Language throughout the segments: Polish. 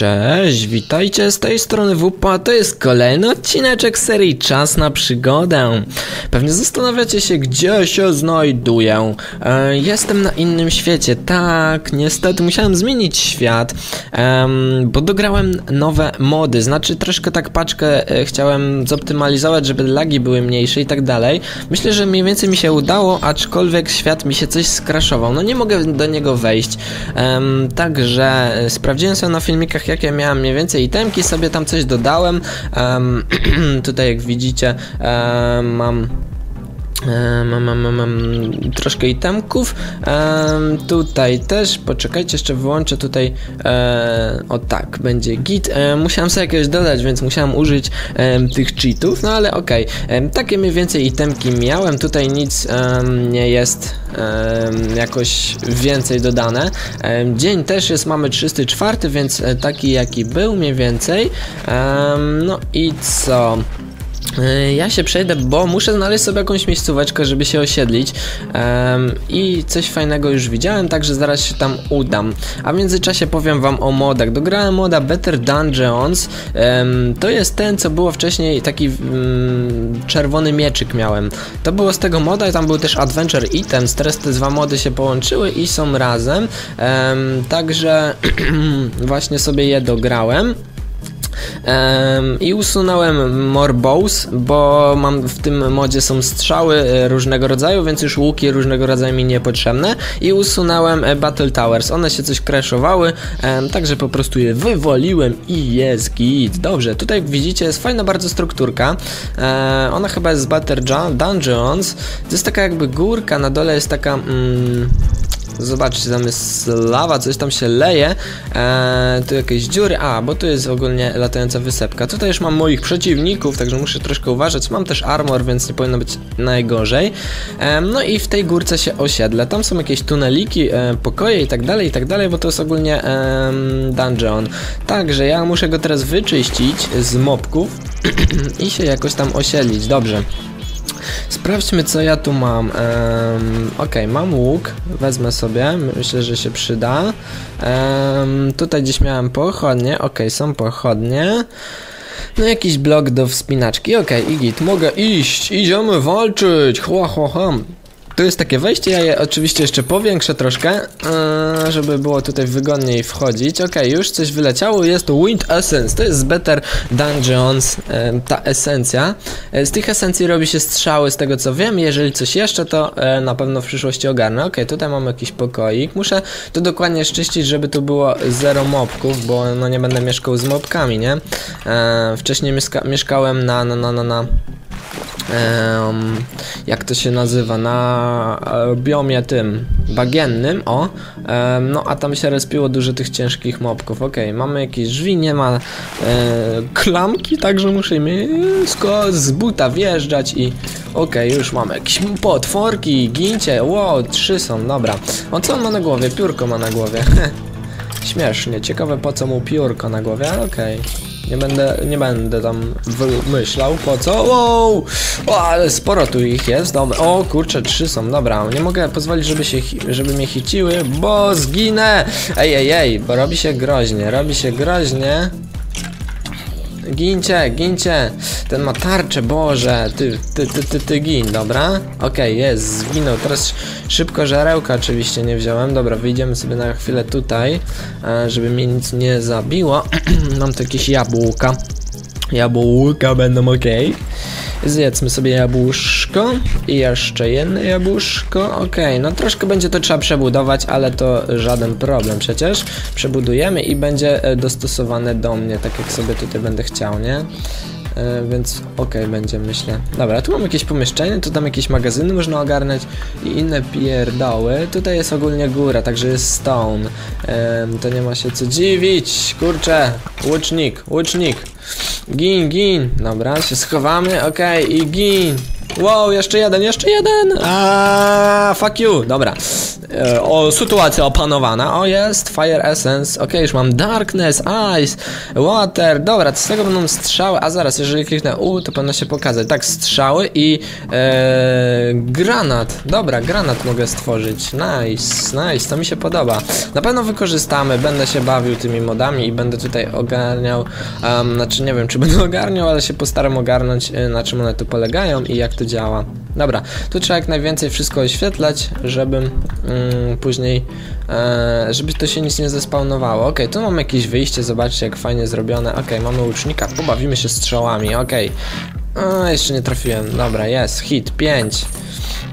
Cześć, witajcie z tej strony WPA, to jest kolejny odcineczek serii Czas na przygodę. Pewnie zastanawiacie się, gdzie się znajduję. E, jestem na innym świecie, tak, niestety musiałem zmienić świat, em, bo dograłem nowe mody, znaczy troszkę tak paczkę e, chciałem zoptymalizować, żeby lagi były mniejsze i tak dalej. Myślę, że mniej więcej mi się udało, aczkolwiek świat mi się coś skraszował, no nie mogę do niego wejść. Em, także e, sprawdziłem sobie na filmikach, jakie miałem mniej więcej itemki, sobie tam coś dodałem. Em, tutaj jak widzicie em, mam Mam, mam, mam, mam troszkę itemków. Em, tutaj też, poczekajcie, jeszcze wyłączę tutaj. E, o tak, będzie git. E, musiałem sobie jakieś dodać, więc musiałem użyć em, tych cheatów, no ale okej. Em, Takie mniej więcej itemki miałem. Tutaj nic nie jest jakoś więcej dodane. Dzień też jest, mamy 34, więc e, taki jaki był mniej więcej. No i co? Yy, Ja się przejdę, bo muszę znaleźć sobie jakąś miejscóweczkę, żeby się osiedlić Em, i coś fajnego już widziałem, także zaraz się tam udam. A w międzyczasie powiem wam o modach. Dograłem moda Better Dungeons. Em, to jest ten, co było wcześniej, taki mm, czerwony mieczyk miałem. To było z tego moda i tam był też Adventure Items. Teraz te dwa mody się połączyły i są razem. Em, także właśnie sobie je dograłem. I usunąłem Morbows, bo mam w tym modzie są strzały e, różnego rodzaju, więc już łuki różnego rodzaju mi niepotrzebne. I usunąłem e, Battle Towers. One się coś crashowały, także po prostu je wywaliłem i jest git. Dobrze, tutaj widzicie jest fajna bardzo strukturka. E, ona chyba jest z Battle Dun- Dungeons. To jest taka jakby górka, na dole jest taka... Mm, Zobaczcie, tam jest lawa, coś tam się leje. Eee, tu jakieś dziury. A, bo tu jest ogólnie latająca wysepka. Tutaj już mam moich przeciwników, także muszę troszkę uważać. Mam też armor, więc nie powinno być najgorzej. Em, no i w tej górce się osiedlę. Tam są jakieś tuneliki, e, pokoje i tak dalej, i tak dalej, bo to jest ogólnie em, dungeon. Także ja muszę go teraz wyczyścić z mobków i się jakoś tam osiedlić. Dobrze. Sprawdźmy co ja tu mam. Um, ok, mam łuk, wezmę sobie, myślę, że się przyda. Em, tutaj gdzieś miałem pochodnie, ok, są pochodnie. No jakiś blok do wspinaczki, ok, i git, mogę iść, idziemy walczyć, chła, chła, chła. Tu jest takie wejście, ja je oczywiście jeszcze powiększę troszkę, yy, żeby było tutaj wygodniej wchodzić. Ok, już coś wyleciało, jest to Wind Essence, to jest z Better Dungeons, yy, ta esencja. Yy, Z tych esencji robi się strzały, z tego co wiem, jeżeli coś jeszcze, to na pewno w przyszłości ogarnę. Ok, tutaj mam jakiś pokoik, muszę to dokładnie szczyścić, żeby tu było zero mobków, bo no nie będę mieszkał z mobkami, nie? Wcześniej mieszka mieszkałem na, na, na, na, na jak to się nazywa, na e, biomie tym bagiennym, o, no a tam się respiło dużo tych ciężkich mobków, okej, mamy jakieś drzwi, nie ma e, klamki, także mięsko z buta wjeżdżać i okej, już mamy jakieś potworki, gincie, wow, trzy są, dobra, o co on ma na głowie? Piórko ma na głowie, śmiesznie, ciekawe po co mu piórko na głowie, okej. Nie będę, nie będę tam wymyślał po co. Wow! O, ale sporo tu ich jest. Dobra. O kurczę, trzy są. Dobra, nie mogę pozwolić, żeby się, żeby mnie hiciły, bo zginę! Ej, ej, ej, bo robi się groźnie, robi się groźnie. Gincie, gincie! Ten ma tarczę, Boże! Ty, ty, ty, ty, ty gin, dobra? Okej, jest, zginął. Teraz szybko żarełka oczywiście nie wziąłem. Dobra, wyjdziemy sobie na chwilę tutaj, e, żeby mnie nic nie zabiło. Mam tu jakieś jabłka. Jabłka będą ok. Zjedzmy sobie jabłuszko i jeszcze jedno jabłuszko. Okej, no troszkę będzie to trzeba przebudować, ale to żaden problem przecież. Przebudujemy i będzie e, dostosowane do mnie, tak jak sobie tutaj będę chciał, nie? E, więc okej będzie, myślę. Dobra, tu mam jakieś pomieszczenie, tu tam jakieś magazyny można ogarnąć i inne pierdoły. Tutaj jest ogólnie góra, także jest stone. Em, to nie ma się co dziwić. Kurczę, łucznik, łucznik. Gin, gin. Dobra, się schowamy, okej, i gin. Wow, jeszcze jeden, jeszcze jeden! A, fuck you! Dobra. E, o, sytuacja opanowana. O, jest Fire Essence. Ok, już mam Darkness, Ice, Water. Dobra, z tego będą strzały. A zaraz, jeżeli kliknę U, to powinno się pokazać. Tak, strzały i e, granat. Dobra, granat mogę stworzyć. Nice, nice, to mi się podoba. Na pewno wykorzystamy. Będę się bawił tymi modami i będę tutaj ogarniał. Um, znaczy, nie wiem, czy będę ogarniał, ale się postaram ogarnąć, e, na czym one tu polegają i jak to działa. Dobra, tu trzeba jak najwięcej wszystko oświetlać, żeby mm, później, e, żeby to się nic nie zespawnowało. Ok, tu mamy jakieś wyjście, zobaczcie jak fajnie zrobione. Ok, mamy łucznika, pobawimy się strzałami, ok. Jeszcze nie trafiłem, dobra, jest, hit, 5.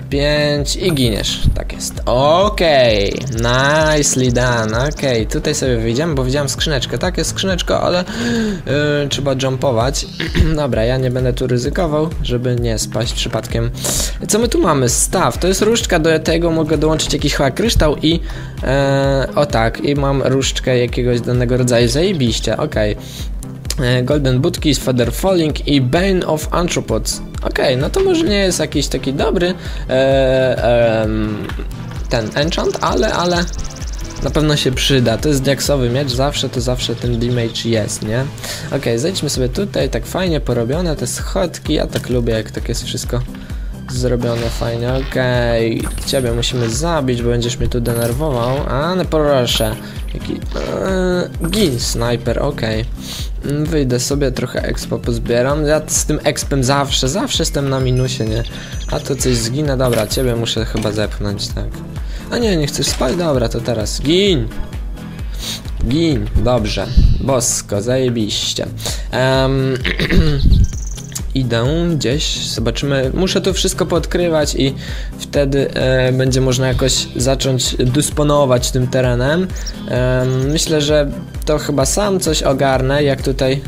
5 i giniesz. Tak jest. Okej, okay. nicely done. Okej, okay. tutaj sobie wyjdziemy, bo widziałem skrzyneczkę. Tak, jest skrzyneczka, ale yy, trzeba jumpować. Dobra, ja nie będę tu ryzykował, żeby nie spaść przypadkiem. Co my tu mamy? Staw. To jest różdżka, do tego mogę dołączyć jakiś chyba kryształ i... Yy, o tak, i mam różdżkę jakiegoś danego rodzaju. Zajebiście, okej. Okay. E, Golden Bootkis, Feather Falling i Bane of Anthropods. Okej, okay, no to może nie jest jakiś taki dobry e, e, ten enchant, ale, ale na pewno się przyda. To jest diaksowy miecz, zawsze to zawsze ten damage jest, nie? Okej, okay, zejdźmy sobie tutaj, tak fajnie porobione te schodki, ja tak lubię jak tak jest wszystko zrobione fajnie, okej okay. Ciebie musimy zabić, bo będziesz mnie tu denerwował, a no proszę Jaki... Eee, gin sniper, okej. Okay. Mm, wyjdę sobie, trochę expo pozbieram. Ja z tym expem zawsze, zawsze jestem na minusie, nie? A to coś zginę, dobra, ciebie muszę chyba zepchnąć, tak. A nie, nie chcesz spać? Dobra, to teraz gin. Gin, dobrze. Bosko, zajebiście. Um, idę gdzieś, zobaczymy, muszę to wszystko podkrywać i wtedy e, będzie można jakoś zacząć dysponować tym terenem. E, myślę, że to chyba sam coś ogarnę, jak tutaj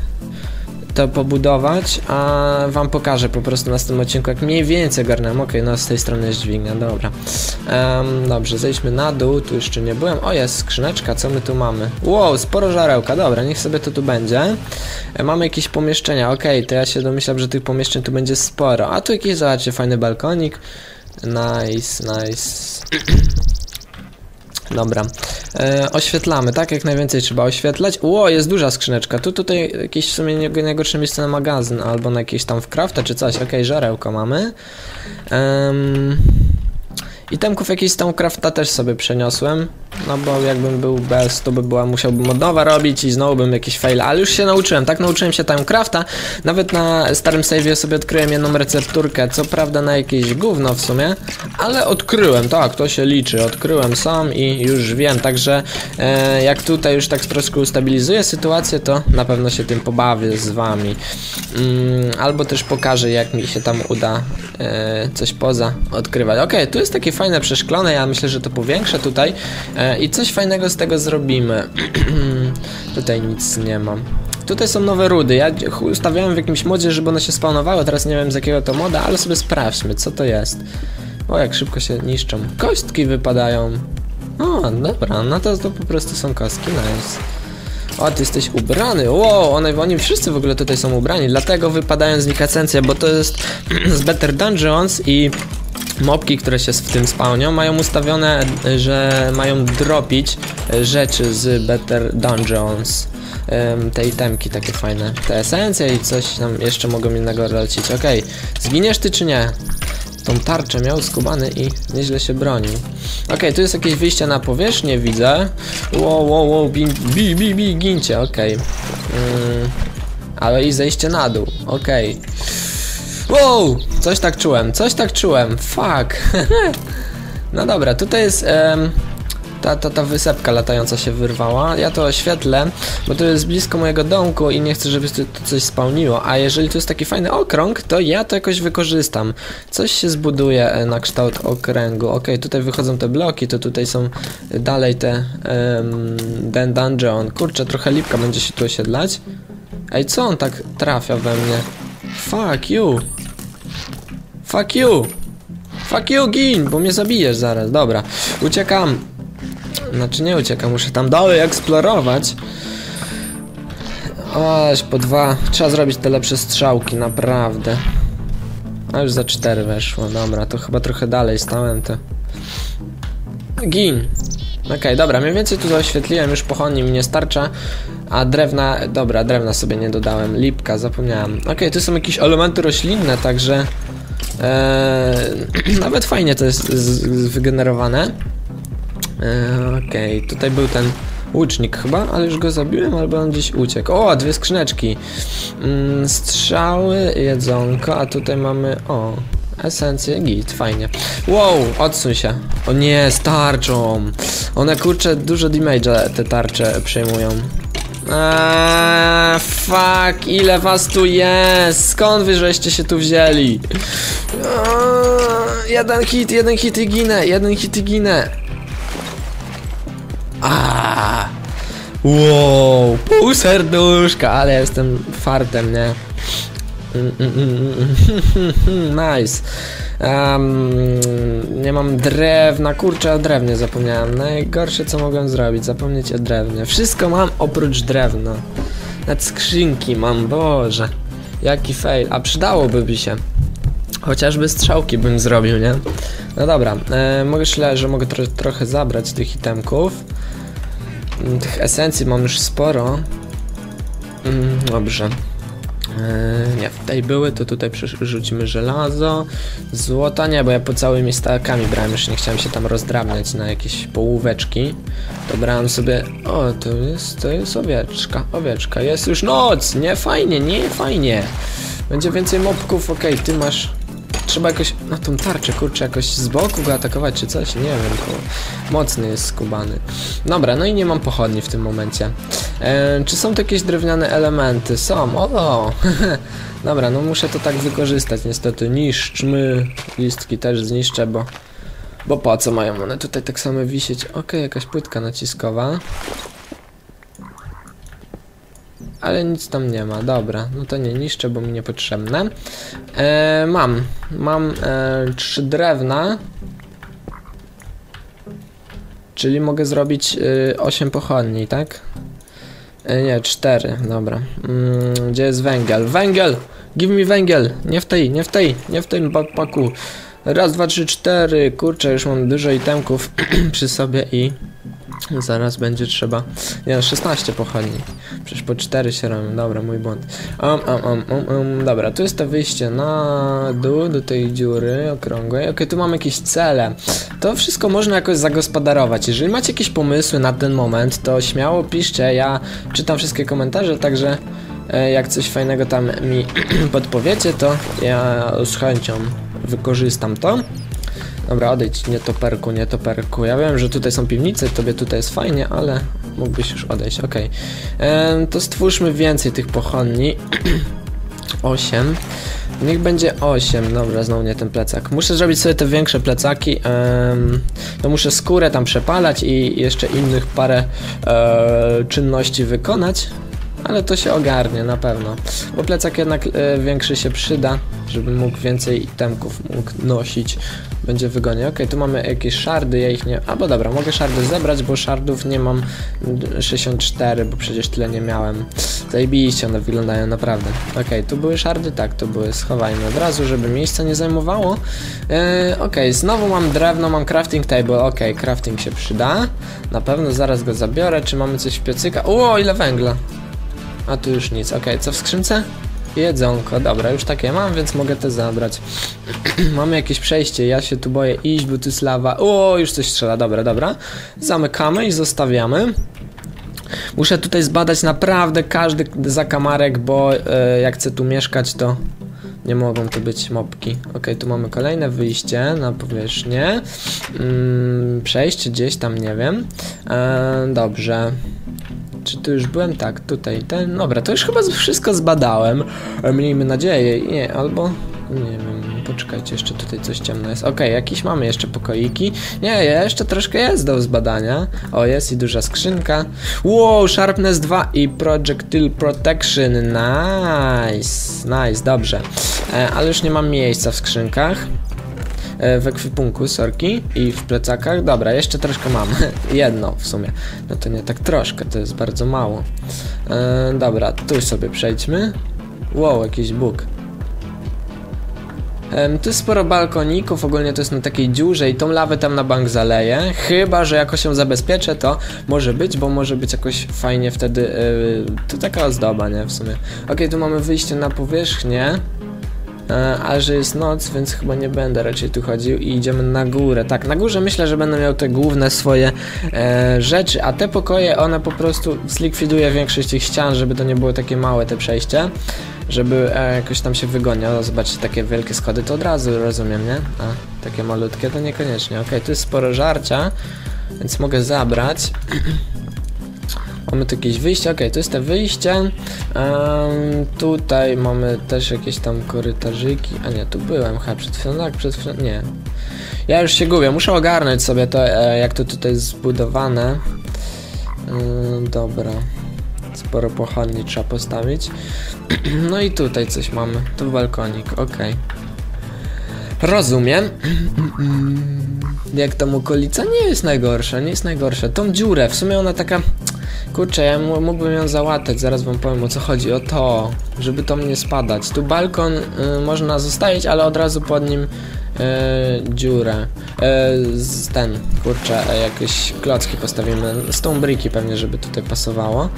to pobudować, a wam pokażę po prostu na tym odcinku, jak mniej więcej garnę. Ok, no z tej strony jest dźwignia, dobra. Um, dobrze, zejdźmy na dół, tu jeszcze nie byłem. O, jest skrzyneczka, co my tu mamy? Wow, sporo żarełka, dobra, niech sobie to tu będzie. E, mamy jakieś pomieszczenia, ok, to ja się domyślam, że tych pomieszczeń tu będzie sporo. A tu jakiś, zobaczcie, fajny balkonik. Nice, nice. Dobra. E, oświetlamy, tak? Jak najwięcej trzeba oświetlać. Ło, jest duża skrzyneczka. Tu tutaj jakieś w sumie najgorsze miejsce na magazyn, albo na jakieś tam wkrafta czy coś. Okej, okay, żarełko mamy. Um, Itemków jakiś z crafta też sobie przeniosłem. No bo jakbym był bez, to by była, musiałbym od nowa robić i znowu bym jakiś fail, ale już się nauczyłem, tak? Nauczyłem się crafta. Nawet na starym save'ie sobie odkryłem jedną recepturkę, co prawda na jakieś gówno w sumie, ale odkryłem, tak, to się liczy. Odkryłem sam i już wiem, także e, jak tutaj już tak troszkę ustabilizuję sytuację, to na pewno się tym pobawię z wami. Mm, albo też pokażę, jak mi się tam uda e, coś poza odkrywać. Ok, tu jest takie fajne przeszklone, ja myślę, że to powiększę tutaj e, i coś fajnego z tego zrobimy. tutaj nic nie mam. Tutaj są nowe rudy, ja ustawiałem w jakimś modzie, żeby one się spawnowały, teraz nie wiem z jakiego to moda, ale sobie sprawdźmy, co to jest. O, jak szybko się niszczą. Kostki wypadają. O, dobra, no to, to po prostu są kostki, nice. O, ty jesteś ubrany. Wow, one, oni wszyscy w ogóle tutaj są ubrani, dlatego wypadają z nich esencje, bo to jest z Better Dungeons i mopki, które się w tym spawnią, mają ustawione, że mają dropić rzeczy z Better Dungeons. te itemki takie fajne. Te esencje i coś tam jeszcze mogą innego lecić. Okej, okay. zginiesz ty czy nie? Tą tarczę miał skubany i nieźle się bronił. Okay, tu jest jakieś wyjście na powierzchnię, widzę. Wow, wow, wow, bi, bi, bi, bi gincie. Mm, ale i zejście na dół. Okay. Wow! Coś tak czułem, coś tak czułem. Fuck. no dobra, tutaj jest... Um, ta, ta, ta wysepka latająca się wyrwała. Ja to oświetlę, bo to jest blisko mojego domku i nie chcę, żeby tu coś spełniło. A jeżeli tu jest taki fajny okrąg, to ja to jakoś wykorzystam. Coś się zbuduje e, na kształt okręgu. Ok, tutaj wychodzą te bloki, to tutaj są dalej te um, den dungeon. Kurczę, trochę lipka będzie się tu osiedlać. Ej, co on tak trafia we mnie? Fuck you! Fuck you! Fuck you, gin, bo mnie zabijesz zaraz. Dobra, uciekam. Znaczy nie uciekam, muszę tam dalej eksplorować. Oś, po dwa. Trzeba zrobić te lepsze strzałki, naprawdę. A już za cztery weszło, dobra, to chyba trochę dalej stałem to. Gin. Okej, dobra, mniej więcej tu oświetliłem, już pochodni mi nie starcza, a drewna, dobra, drewna sobie nie dodałem, lipka, zapomniałem. Okej, tu są jakieś elementy roślinne, także Eee, nawet fajnie to jest wygenerowane. Eee, Okej, okay. tutaj był ten łucznik chyba, ale już go zabiłem, albo on gdzieś uciekł. O, dwie skrzyneczki. Mm, strzały, jedzonko, a tutaj mamy, o, esencję, git, fajnie. Wow, odsuń się. O nie, z tarczą. One kurczę dużo damage'a te tarcze przejmują. Eee, fuck, ile was tu jest? Skąd wy żeście się tu wzięli? Eee, jeden hit, jeden hit i ginę, jeden hit i ginę. Wow, pół serduszka, ale jestem fartem, nie? Mm, mm, mm, nice. Um, nie mam drewna, kurczę o drewnie zapomniałem. Najgorsze co mogłem zrobić, zapomnieć o drewnie. Wszystko mam oprócz drewna. Nawet skrzynki mam, boże. Jaki fail, a przydałoby mi się. Chociażby strzałki bym zrobił, nie? No dobra, e, mogę myślę, że mogę tro trochę zabrać tych itemków. Mm, tych esencji mam już sporo. Mm, dobrze. Yy, nie, tutaj były, to tutaj przerzucimy żelazo. Złota nie, bo ja po całymi stakami brałem, już nie chciałem się tam rozdrabniać na jakieś połóweczki. To brałem sobie... O, to jest, to jest owieczka, owieczka. Jest już noc, nie fajnie, nie fajnie. Będzie więcej mobków, okej, okay, ty masz Trzeba jakoś na tą tarczę, kurczę, jakoś z boku go atakować czy coś, nie wiem, bo mocny jest skubany. Dobra, no i nie mam pochodni w tym momencie. E, czy są tu jakieś drewniane elementy? Są, o! Dobra, no muszę to tak wykorzystać, niestety. Niszczmy, listki też zniszczę, bo... Bo po co mają one tutaj tak samo wisieć? Ok, jakaś płytka naciskowa. Ale nic tam nie ma, dobra, no to nie niszczę, bo mi niepotrzebne. E, mam, mam e, trzy drewna. Czyli mogę zrobić y, 8 pochodni, tak? E, nie, 4, dobra. Mm, gdzie jest węgiel? Węgiel! Give me węgiel! Nie w tej, nie w tej, nie w tym paku. Raz, dwa, trzy, cztery. Kurczę, już mam dużo itemków przy sobie i Zaraz będzie trzeba... Nie, 16 pochodni. Przecież po 4 się robią. Dobra, mój błąd. Um, um, um, um, um. Dobra, tu jest to wyjście na dół do tej dziury okrągłej. Ok, tu mam jakieś cele. To wszystko można jakoś zagospodarować. Jeżeli macie jakieś pomysły na ten moment, to śmiało piszcie. Ja czytam wszystkie komentarze, także e, jak coś fajnego tam mi podpowiecie, to ja z chęcią wykorzystam to. Dobra, odejdź, nie toperku, nie toperku. Ja wiem, że tutaj są piwnice, tobie tutaj jest fajnie, ale mógłbyś już odejść, okej. Okay. To stwórzmy więcej tych pochodni. 8. Niech będzie 8. Dobra, znowu nie ten plecak. Muszę zrobić sobie te większe plecaki. Um, to muszę skórę tam przepalać i jeszcze innych parę e, czynności wykonać. Ale to się ogarnie na pewno. Bo plecak jednak e, większy się przyda, żeby mógł więcej itemków mógł nosić. Będzie wygodnie. Ok, tu mamy jakieś szardy, ja ich nie... Albo dobra, mogę szardy zebrać, bo szardów nie mam 64, bo przecież tyle nie miałem. Zajebiście one wyglądają naprawdę. Ok, tu były szardy? Tak, tu były. Schowajmy od razu, żeby miejsca nie zajmowało. E, ok, znowu mam drewno, mam crafting table. Ok, crafting się przyda. Na pewno zaraz go zabiorę. Czy mamy coś w piecyka? O, ile węgla! A tu już nic. Ok, co w skrzynce? Jedzonko, dobra, już takie mam, więc mogę te zabrać. Mamy jakieś przejście, ja się tu boję iść, bo tu jest lawa. O, już coś strzela, dobra, dobra. Zamykamy i zostawiamy. Muszę tutaj zbadać naprawdę każdy zakamarek, bo e, jak chcę tu mieszkać, to nie mogą tu być mopki. Ok, tu mamy kolejne wyjście na powierzchnię. Mm, przejście gdzieś tam, nie wiem. E, dobrze. Czy tu już byłem? Tak, tutaj ten. Dobra, to już chyba wszystko zbadałem. Miejmy nadzieję. Nie, albo. Nie wiem, poczekajcie, jeszcze tutaj coś ciemno jest. Okej, okay, jakieś mamy jeszcze pokoiki. Nie, jeszcze troszkę jest do zbadania. O, jest i duża skrzynka. Wow, Sharpness 2 i Projectile Protection. Nice, nice, dobrze. E, ale już nie mam miejsca w skrzynkach. E, w ekwipunku, sorki, i w plecakach. Dobra, jeszcze troszkę mam. Jedno w sumie. No to nie tak troszkę, to jest bardzo mało. E, dobra, tu sobie przejdźmy. Wow, jakiś bóg. Tu jest sporo balkoników, ogólnie to jest na takiej dziurze i tą lawę tam na bank zaleję. Chyba, że jakoś ją zabezpieczę, to może być, bo może być jakoś fajnie wtedy. Yy, to taka ozdoba, nie? W sumie. Okej, tu mamy wyjście na powierzchnię. Ale że jest noc, więc chyba nie będę raczej tu chodził i idziemy na górę. Tak, na górze myślę, że będę miał te główne swoje e, rzeczy, a te pokoje, one po prostu zlikwiduje większość tych ścian, żeby to nie było takie małe te przejście, żeby e, jakoś tam się wygoniało. Zobaczcie, takie wielkie schody to od razu rozumiem, nie? A takie malutkie to niekoniecznie. Okej, tu jest sporo żarcia, więc mogę zabrać. Mamy tu jakieś wyjście, okej, to jest te wyjście. Em, tutaj mamy też jakieś tam korytarzyki. A nie, tu byłem chyba przed chwilą, tak, przed chwilą, nie. Ja już się gubię, muszę ogarnąć sobie to, e, jak to tutaj jest zbudowane. Dobra. Sporo pochodni trzeba postawić. No i tutaj coś mamy. Tu balkonik, okej. Rozumiem. Jak tam okolica nie jest najgorsza, nie jest najgorsza. Tą dziurę, w sumie ona taka... Kurczę, ja mógłbym ją załatać, zaraz wam powiem o co chodzi, o to, żeby to mnie spadać. Tu balkon y, można zostawić, ale od razu pod nim y, dziurę. Y, ten, kurczę, jakieś klocki postawimy, z tą briki pewnie, żeby tutaj pasowało.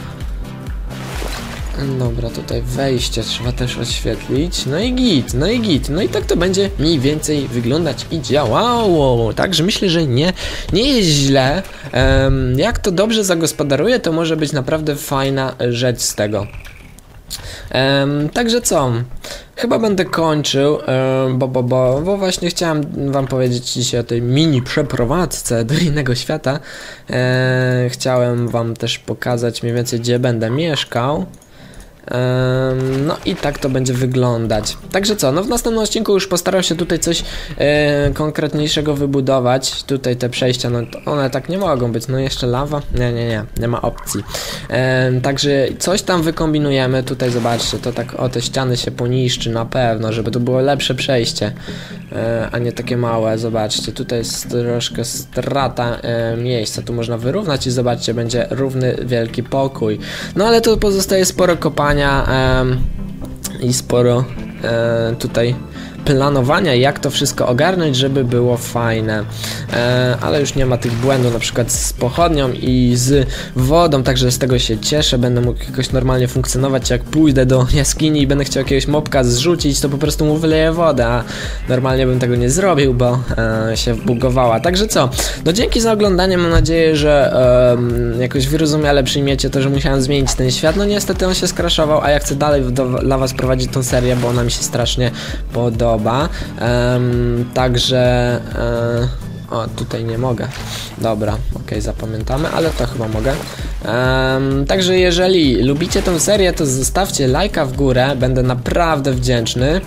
Dobra, tutaj wejście trzeba też oświetlić. No i git, no i git. No i tak to będzie mniej więcej wyglądać i działało. Także myślę, że nie, nie jest źle. Em, jak to dobrze zagospodaruję, to może być naprawdę fajna rzecz z tego. Em, także co? Chyba będę kończył, em, bo, bo, bo, bo właśnie chciałem wam powiedzieć dzisiaj o tej mini przeprowadzce do innego świata. E, chciałem wam też pokazać mniej więcej, gdzie będę mieszkał. No i tak to będzie wyglądać. Także co, no w następnym odcinku już postaram się tutaj coś e, konkretniejszego wybudować. Tutaj te przejścia, no to one tak nie mogą być. No jeszcze lawa? Nie, nie, nie, nie ma opcji. Także coś tam wykombinujemy. Tutaj zobaczcie, to tak o te ściany się poniszczy na pewno, żeby to było lepsze przejście, e, a nie takie małe. Zobaczcie, tutaj jest troszkę strata e, miejsca. Tu można wyrównać i zobaczcie, będzie równy wielki pokój. No ale tu pozostaje sporo kopania i sporo e, tutaj planowania, jak to wszystko ogarnąć, żeby było fajne. E, ale już nie ma tych błędów, na przykład z pochodnią i z wodą, także z tego się cieszę. Będę mógł jakoś normalnie funkcjonować. Jak pójdę do jaskini i będę chciał jakiegoś mopka zrzucić, to po prostu mu wyleję wodę, a normalnie bym tego nie zrobił, bo e, się bugowała. Także co? No dzięki za oglądanie. Mam nadzieję, że em, jakoś wyrozumiale przyjmiecie to, że musiałem zmienić ten świat. No niestety on się skraszował, a ja chcę dalej do, dla was prowadzić tą serię, bo ona mi się strasznie podoba. Em, także... E, o, tutaj nie mogę. Dobra, okej, zapamiętamy, ale to chyba mogę. Em, także jeżeli lubicie tę serię, to zostawcie lajka w górę, będę naprawdę wdzięczny.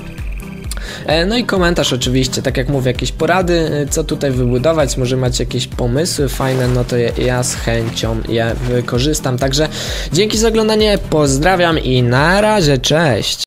E, No i komentarz oczywiście, tak jak mówię, jakieś porady, e, co tutaj wybudować, może macie jakieś pomysły fajne, no to ja z chęcią je wykorzystam. Także dzięki za oglądanie, pozdrawiam i na razie, cześć!